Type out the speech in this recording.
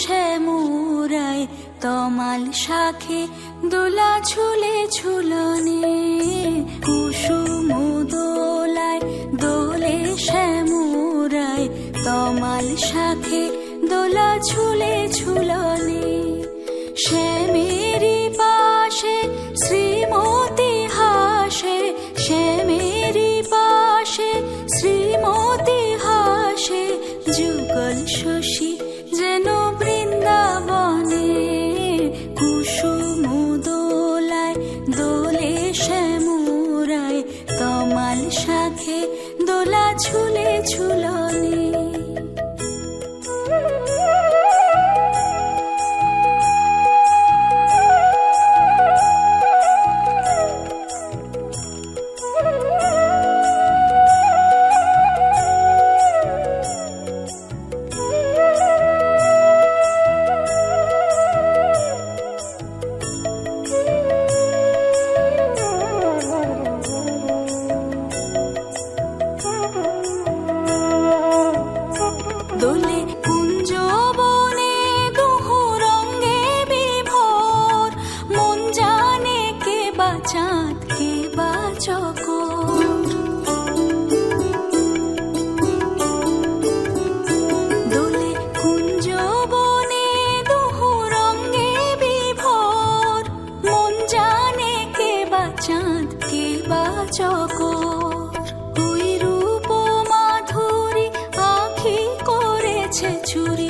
শ্যামুরায় তমাল শাখে দোলা ঝুলে ঝুলনে। কুসুম দোলায় দোলে শ্যামুরায় তমাল শাখে দোলা ঝুলে ঝুলনে। শ্যামেরি পাশে শ্রীমতী হাসে শ্যামেরি পাশে শ্রীমতী হাসে, যুগল শশী কমাল শাখে দোলা ঝুলে ঝুলনে দোলে আছে ছুরি